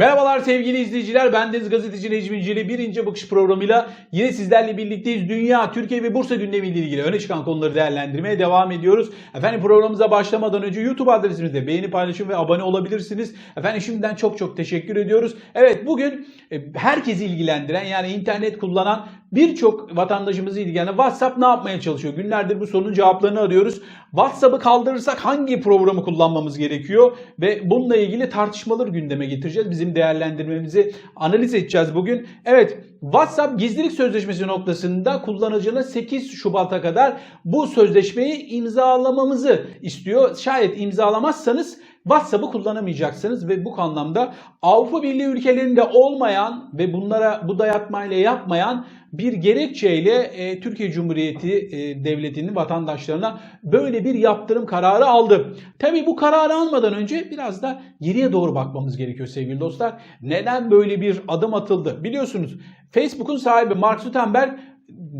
Merhabalar sevgili izleyiciler. Ben Deniz Gazeteci Necmi İnceli bir ince bakış programıyla yine sizlerle birlikteyiz. Dünya, Türkiye ve Bursa gündemiyle ilgili öne çıkan konuları değerlendirmeye devam ediyoruz. Efendim programımıza başlamadan önce YouTube adresimizde beğeni, paylaşım ve abone olabilirsiniz. Efendim şimdiden çok çok teşekkür ediyoruz. Evet bugün e, herkesi ilgilendiren yani internet kullanan birçok vatandaşımızı ilgilenen WhatsApp ne yapmaya çalışıyor? Günlerdir bu sorunun cevaplarını arıyoruz. WhatsApp'ı kaldırırsak hangi programı kullanmamız gerekiyor? Ve bununla ilgili tartışmaları gündeme getireceğiz. Bizim değerlendirmemizi analiz edeceğiz bugün. Evet WhatsApp gizlilik sözleşmesi noktasında kullanıcının 8 Şubat'a kadar bu sözleşmeyi imzalamamızı istiyor. Şayet imzalamazsanız WhatsApp'ı kullanamayacaksınız ve bu anlamda Avrupa Birliği ülkelerinde olmayan ve bunlara bu dayatmayla yapmayan bir gerekçeyle e, Türkiye Cumhuriyeti e, Devleti'nin vatandaşlarına böyle bir yaptırım kararı aldı. Tabii bu kararı almadan önce biraz da geriye doğru bakmamız gerekiyor sevgili dostlar. Neden böyle bir adım atıldı? Biliyorsunuz Facebook'un sahibi Mark Zuckerberg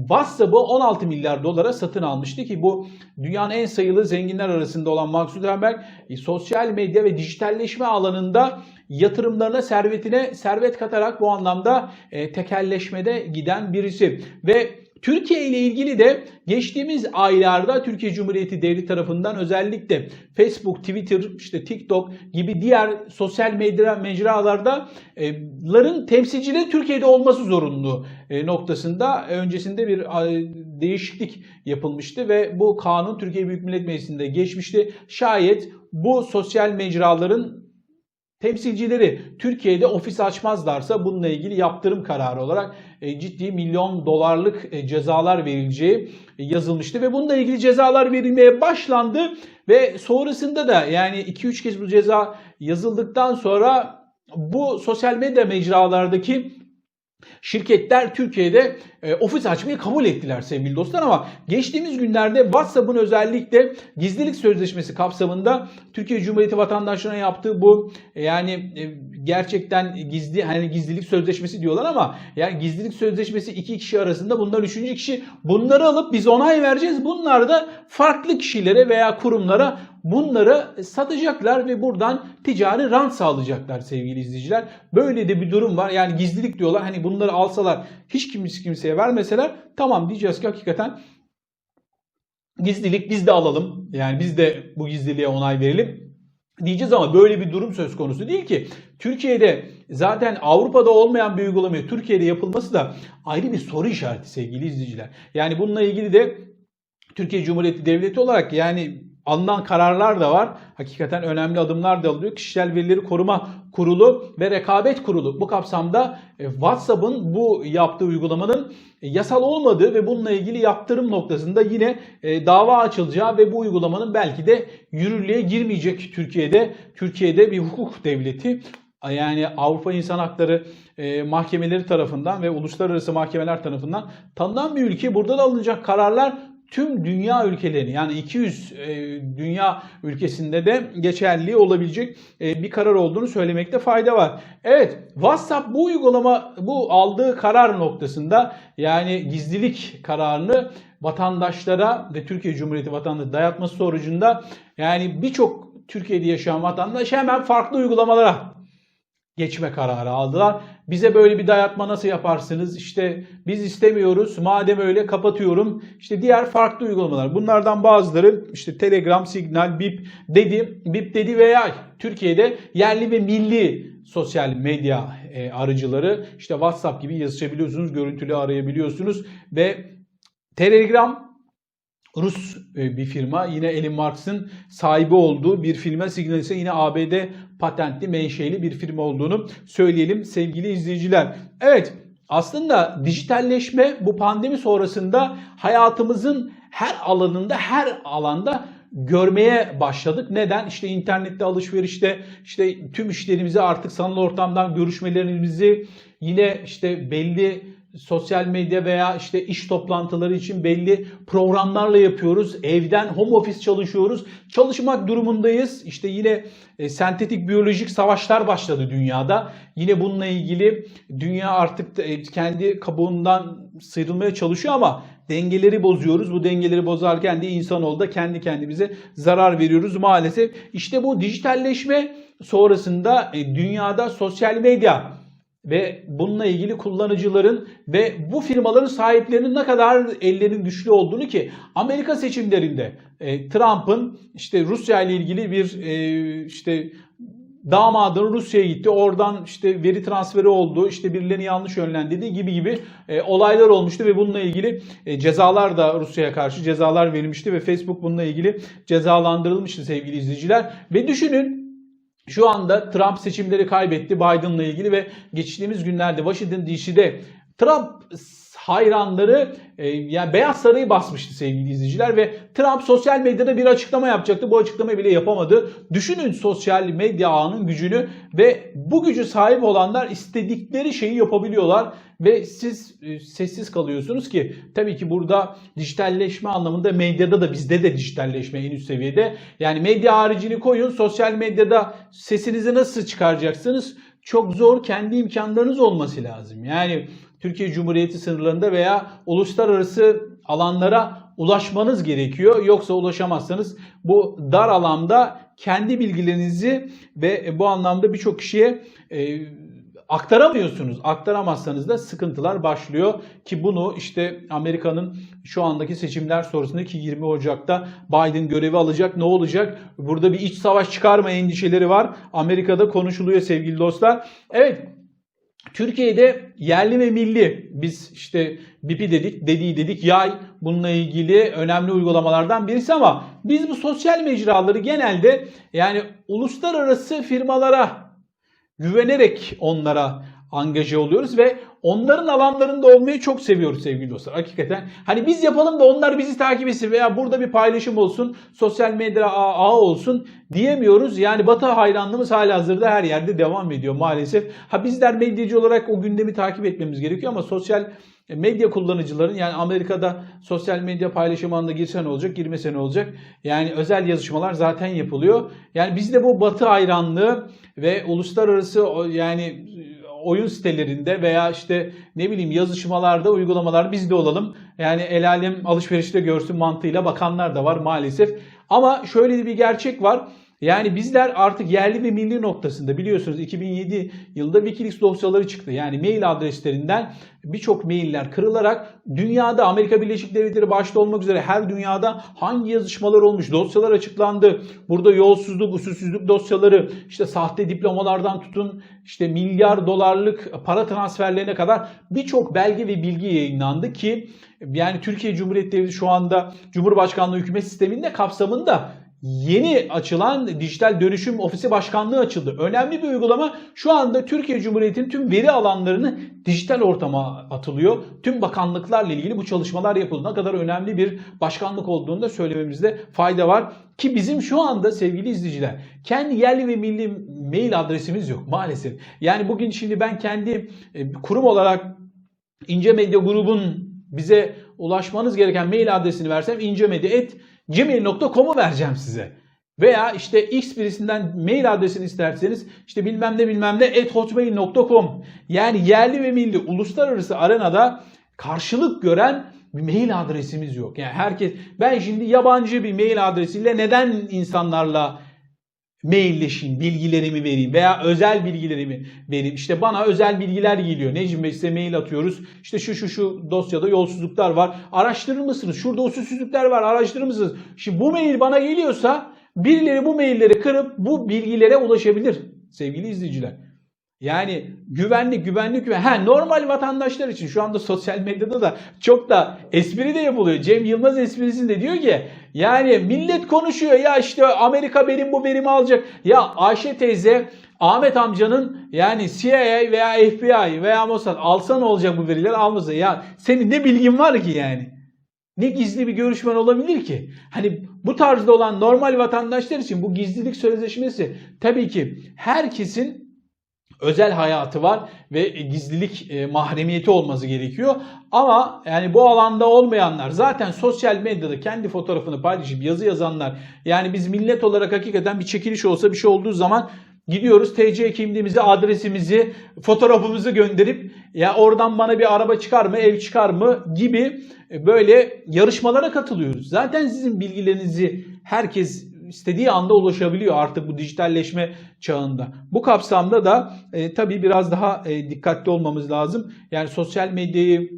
WhatsApp'ı 16 milyar dolara satın almıştı ki bu dünyanın en sayılı zenginler arasında olan Mark Zuckerberg e, sosyal medya ve dijitalleşme alanında yatırımlarına, servetine servet katarak bu anlamda e, tekelleşmede giden birisi. Ve Türkiye ile ilgili de geçtiğimiz aylarda Türkiye Cumhuriyeti Devleti tarafından özellikle Facebook, Twitter, işte TikTok gibi diğer sosyal medya mecralarda e, ların temsilcileri Türkiye'de olması zorunlu e, noktasında öncesinde bir e, değişiklik yapılmıştı ve bu kanun Türkiye Büyük Millet Meclisi'nde geçmişti. Şayet bu sosyal mecraların temsilcileri Türkiye'de ofis açmazlarsa bununla ilgili yaptırım kararı olarak e, ciddi milyon dolarlık e, cezalar verileceği e, yazılmıştı ve bununla ilgili cezalar verilmeye başlandı ve sonrasında da yani 2-3 kez bu ceza yazıldıktan sonra bu sosyal medya mecralardaki Şirketler Türkiye'de e, ofis açmayı kabul ettiler sevgili dostlar ama geçtiğimiz günlerde WhatsApp'ın özellikle gizlilik sözleşmesi kapsamında Türkiye Cumhuriyeti vatandaşlarına yaptığı bu e, yani e, gerçekten gizli hani gizlilik sözleşmesi diyorlar ama yani gizlilik sözleşmesi iki kişi arasında bunlar üçüncü kişi bunları alıp biz onay vereceğiz. Bunlar da farklı kişilere veya kurumlara bunları satacaklar ve buradan ticari rant sağlayacaklar sevgili izleyiciler. Böyle de bir durum var. Yani gizlilik diyorlar. Hani bunları alsalar hiç kimse kimseye vermeseler tamam diyeceğiz ki hakikaten gizlilik biz de alalım. Yani biz de bu gizliliğe onay verelim diyeceğiz ama böyle bir durum söz konusu değil ki. Türkiye'de zaten Avrupa'da olmayan bir uygulamayı Türkiye'de yapılması da ayrı bir soru işareti sevgili izleyiciler. Yani bununla ilgili de Türkiye Cumhuriyeti Devleti olarak yani alınan kararlar da var. Hakikaten önemli adımlar da alınıyor. Kişisel Verileri Koruma Kurulu ve Rekabet Kurulu bu kapsamda e, WhatsApp'ın bu yaptığı uygulamanın e, yasal olmadığı ve bununla ilgili yaptırım noktasında yine e, dava açılacağı ve bu uygulamanın belki de yürürlüğe girmeyecek Türkiye'de. Türkiye'de bir hukuk devleti yani Avrupa İnsan Hakları mahkemeleri tarafından ve uluslararası mahkemeler tarafından tanınan bir ülke. Burada da alınacak kararlar tüm dünya ülkeleri yani 200 e, dünya ülkesinde de geçerli olabilecek e, bir karar olduğunu söylemekte fayda var. Evet WhatsApp bu uygulama bu aldığı karar noktasında yani gizlilik kararını vatandaşlara ve Türkiye Cumhuriyeti vatandaşı dayatması sonucunda yani birçok Türkiye'de yaşayan vatandaş hemen farklı uygulamalara geçme kararı aldılar. Bize böyle bir dayatma nasıl yaparsınız? İşte biz istemiyoruz. Madem öyle kapatıyorum. İşte diğer farklı uygulamalar. Bunlardan bazıları işte Telegram, Signal, Bip dedi, Bip dedi veya Türkiye'de yerli ve milli sosyal medya e, aracıları işte WhatsApp gibi yazışabiliyorsunuz, görüntülü arayabiliyorsunuz ve Telegram Rus e, bir firma. Yine Elon Musk'ın sahibi olduğu bir firma. Signal ise yine ABD patentli, menşeli bir firma olduğunu söyleyelim sevgili izleyiciler. Evet aslında dijitalleşme bu pandemi sonrasında hayatımızın her alanında, her alanda görmeye başladık. Neden? İşte internette alışverişte işte tüm işlerimizi artık sanal ortamdan görüşmelerimizi yine işte belli sosyal medya veya işte iş toplantıları için belli programlarla yapıyoruz. Evden home office çalışıyoruz. Çalışmak durumundayız. İşte yine e, sentetik biyolojik savaşlar başladı dünyada. Yine bununla ilgili dünya artık e, kendi kabuğundan sıyrılmaya çalışıyor ama dengeleri bozuyoruz. Bu dengeleri bozarken de insanoğlu da kendi kendimize zarar veriyoruz maalesef. İşte bu dijitalleşme sonrasında e, dünyada sosyal medya ve bununla ilgili kullanıcıların ve bu firmaların sahiplerinin ne kadar ellerinin güçlü olduğunu ki Amerika seçimlerinde e, Trump'ın işte Rusya ile ilgili bir e, işte damadın Rusya'ya gitti. Oradan işte veri transferi oldu. işte birilerini yanlış yönlendirdi gibi gibi e, olaylar olmuştu ve bununla ilgili e, cezalar da Rusya'ya karşı cezalar verilmişti ve Facebook bununla ilgili cezalandırılmıştı sevgili izleyiciler. Ve düşünün şu anda Trump seçimleri kaybetti Biden'la ilgili ve geçtiğimiz günlerde Washington DC'de Trump hayranları e, yani Beyaz Sarayı basmıştı sevgili izleyiciler ve Trump sosyal medyada bir açıklama yapacaktı. Bu açıklamayı bile yapamadı. Düşünün sosyal medya ağının gücünü ve bu gücü sahip olanlar istedikleri şeyi yapabiliyorlar ve siz e, sessiz kalıyorsunuz ki tabii ki burada dijitalleşme anlamında medyada da bizde de dijitalleşme en üst seviyede. Yani medya haricini koyun sosyal medyada sesinizi nasıl çıkaracaksınız? Çok zor kendi imkanlarınız olması lazım. Yani Türkiye Cumhuriyeti sınırlarında veya uluslararası alanlara ulaşmanız gerekiyor. Yoksa ulaşamazsanız bu dar alanda kendi bilgilerinizi ve bu anlamda birçok kişiye e, aktaramıyorsunuz. Aktaramazsanız da sıkıntılar başlıyor ki bunu işte Amerika'nın şu andaki seçimler sonrasında ki 20 Ocak'ta Biden görevi alacak. Ne olacak? Burada bir iç savaş çıkarma endişeleri var. Amerika'da konuşuluyor sevgili dostlar. Evet Türkiye'de yerli ve milli biz işte BIP'i dedik, dediği dedik, yay bununla ilgili önemli uygulamalardan birisi ama biz bu sosyal mecraları genelde yani uluslararası firmalara güvenerek onlara angaje oluyoruz ve onların alanlarında olmayı çok seviyoruz sevgili dostlar. Hakikaten hani biz yapalım da onlar bizi takip etsin veya burada bir paylaşım olsun, sosyal medya ağı olsun diyemiyoruz. Yani Batı hayranlığımız hala hazırda her yerde devam ediyor maalesef. Ha bizler medyacı olarak o gündemi takip etmemiz gerekiyor ama sosyal medya kullanıcıların yani Amerika'da sosyal medya paylaşım alanına girse ne olacak, girmese ne olacak? Yani özel yazışmalar zaten yapılıyor. Yani bizde bu batı hayranlığı ve uluslararası yani oyun sitelerinde veya işte ne bileyim yazışmalarda, uygulamalar biz de olalım. Yani el alem alışverişte görsün mantığıyla bakanlar da var maalesef. Ama şöyle bir gerçek var. Yani bizler artık yerli ve milli noktasında biliyorsunuz 2007 yılında Wikileaks dosyaları çıktı. Yani mail adreslerinden birçok mailler kırılarak dünyada Amerika Birleşik Devletleri başta olmak üzere her dünyada hangi yazışmalar olmuş dosyalar açıklandı. Burada yolsuzluk, usulsüzlük dosyaları işte sahte diplomalardan tutun işte milyar dolarlık para transferlerine kadar birçok belge ve bilgi yayınlandı ki yani Türkiye Cumhuriyeti Devleti şu anda Cumhurbaşkanlığı hükümet sisteminde kapsamında yeni açılan dijital dönüşüm ofisi başkanlığı açıldı. Önemli bir uygulama. Şu anda Türkiye Cumhuriyeti'nin tüm veri alanlarını dijital ortama atılıyor. Tüm bakanlıklarla ilgili bu çalışmalar yapıldı. Ne kadar önemli bir başkanlık olduğunu da söylememizde fayda var. Ki bizim şu anda sevgili izleyiciler kendi yerli ve milli mail adresimiz yok maalesef. Yani bugün şimdi ben kendi e, kurum olarak İnce Medya grubun bize ulaşmanız gereken mail adresini versem incemedya.com gmail.com'u vereceğim size. Veya işte X birisinden mail adresini isterseniz işte bilmem ne bilmem ne hotmail.com yani yerli ve milli uluslararası arenada karşılık gören bir mail adresimiz yok. Yani herkes ben şimdi yabancı bir mail adresiyle neden insanlarla mailleşeyim, bilgilerimi vereyim veya özel bilgilerimi vereyim. İşte bana özel bilgiler geliyor. Necim Bey size mail atıyoruz. İşte şu şu şu dosyada yolsuzluklar var. Araştırır mısınız? Şurada usulsüzlükler var. Araştırır mısınız? Şimdi bu mail bana geliyorsa birileri bu mailleri kırıp bu bilgilere ulaşabilir sevgili izleyiciler. Yani güvenlik, güvenlik, güven. Ha normal vatandaşlar için şu anda sosyal medyada da çok da espri de yapılıyor. Cem Yılmaz esprisinde diyor ki yani millet konuşuyor ya işte Amerika benim bu verimi alacak. Ya Ayşe teyze Ahmet amcanın yani CIA veya FBI veya Mossad alsa ne olacak bu veriler almasa. Ya senin ne bilgin var ki yani? Ne gizli bir görüşmen olabilir ki? Hani bu tarzda olan normal vatandaşlar için bu gizlilik sözleşmesi tabii ki herkesin özel hayatı var ve gizlilik e, mahremiyeti olması gerekiyor. Ama yani bu alanda olmayanlar zaten sosyal medyada kendi fotoğrafını paylaşıp yazı yazanlar yani biz millet olarak hakikaten bir çekiliş olsa bir şey olduğu zaman gidiyoruz TC kimliğimizi, adresimizi, fotoğrafımızı gönderip ya oradan bana bir araba çıkar mı, ev çıkar mı gibi böyle yarışmalara katılıyoruz. Zaten sizin bilgilerinizi herkes istediği anda ulaşabiliyor artık bu dijitalleşme çağında. Bu kapsamda da e, tabii biraz daha e, dikkatli olmamız lazım. Yani sosyal medyayı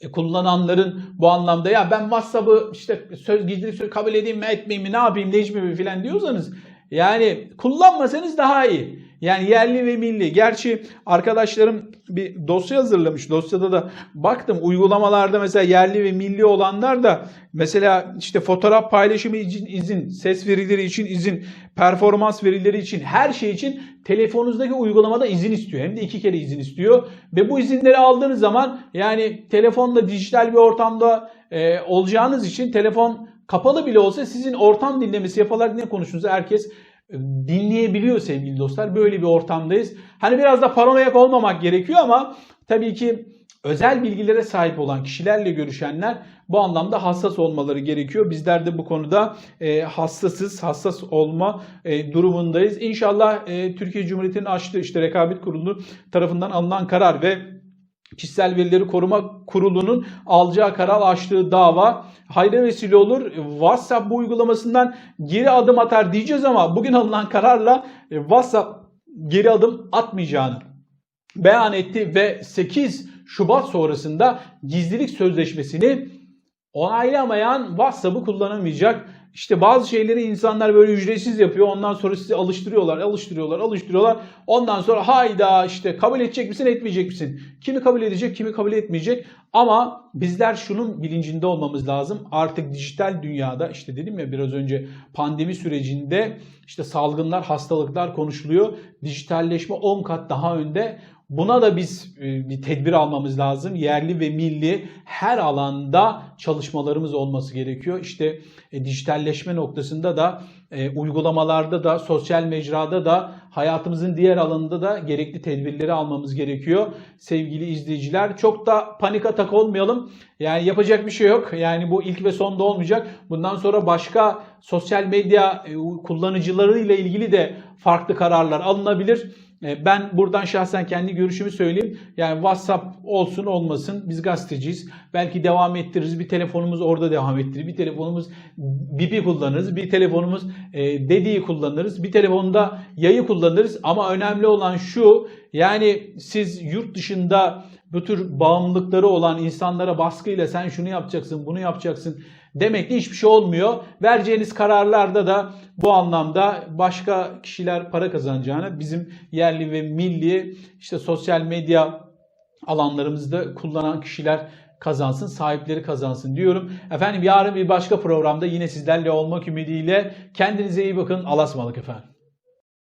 e, kullananların bu anlamda ya ben WhatsApp'ı işte söz gizlilik söz kabul edeyim mi etmeyeyim mi ne yapayım değişmeyeyim mi filan diyorsanız yani kullanmasanız daha iyi. Yani yerli ve milli. Gerçi arkadaşlarım bir dosya hazırlamış. Dosyada da baktım uygulamalarda mesela yerli ve milli olanlar da mesela işte fotoğraf paylaşımı için izin, ses verileri için izin, performans verileri için her şey için telefonunuzdaki uygulamada izin istiyor. Hem de iki kere izin istiyor. Ve bu izinleri aldığınız zaman yani telefonla dijital bir ortamda e, olacağınız için telefon kapalı bile olsa sizin ortam dinlemesi yaparak ne konuştuğunuzu herkes dinleyebiliyor sevgili dostlar. Böyle bir ortamdayız. Hani biraz da paranoyak olmamak gerekiyor ama tabii ki özel bilgilere sahip olan kişilerle görüşenler bu anlamda hassas olmaları gerekiyor. Bizler de bu konuda e, hassasız, hassas olma e, durumundayız. İnşallah e, Türkiye Cumhuriyeti'nin açtığı işte rekabet kurulu tarafından alınan karar ve Kişisel Verileri Koruma Kurulu'nun alacağı karar açtığı dava hayra vesile olur. WhatsApp bu uygulamasından geri adım atar diyeceğiz ama bugün alınan kararla e, WhatsApp geri adım atmayacağını beyan etti ve 8 Şubat sonrasında gizlilik sözleşmesini onaylamayan WhatsApp'ı kullanamayacak. İşte bazı şeyleri insanlar böyle ücretsiz yapıyor. Ondan sonra sizi alıştırıyorlar, alıştırıyorlar, alıştırıyorlar. Ondan sonra hayda işte kabul edecek misin, etmeyecek misin? Kimi kabul edecek, kimi kabul etmeyecek. Ama bizler şunun bilincinde olmamız lazım. Artık dijital dünyada işte dedim ya biraz önce pandemi sürecinde işte salgınlar, hastalıklar konuşuluyor. Dijitalleşme 10 kat daha önde. Buna da biz e, bir tedbir almamız lazım. Yerli ve milli her alanda çalışmalarımız olması gerekiyor. İşte e, dijitalleşme noktasında da e, uygulamalarda da sosyal mecrada da hayatımızın diğer alanında da gerekli tedbirleri almamız gerekiyor. Sevgili izleyiciler çok da panik atak olmayalım. Yani yapacak bir şey yok. Yani bu ilk ve sonda olmayacak. Bundan sonra başka sosyal medya kullanıcılarıyla ilgili de farklı kararlar alınabilir. E, Ben buradan şahsen kendi görüşümü söyleyeyim. Yani WhatsApp olsun olmasın biz gazeteciyiz. Belki devam ettiririz. Bir telefonumuz orada devam ettirir. Bir telefonumuz Bibi kullanırız. Bir telefonumuz e, dediği kullanırız. Bir telefonda yayı kullanırız. Ama önemli olan şu yani siz yurt dışında bu tür bağımlılıkları olan insanlara baskıyla sen şunu yapacaksın, bunu yapacaksın demekle hiçbir şey olmuyor. Vereceğiniz kararlarda da bu anlamda başka kişiler para kazanacağını bizim yerli ve milli işte sosyal medya alanlarımızda kullanan kişiler kazansın, sahipleri kazansın diyorum. Efendim yarın bir başka programda yine sizlerle olmak ümidiyle kendinize iyi bakın. Alasmalık efendim.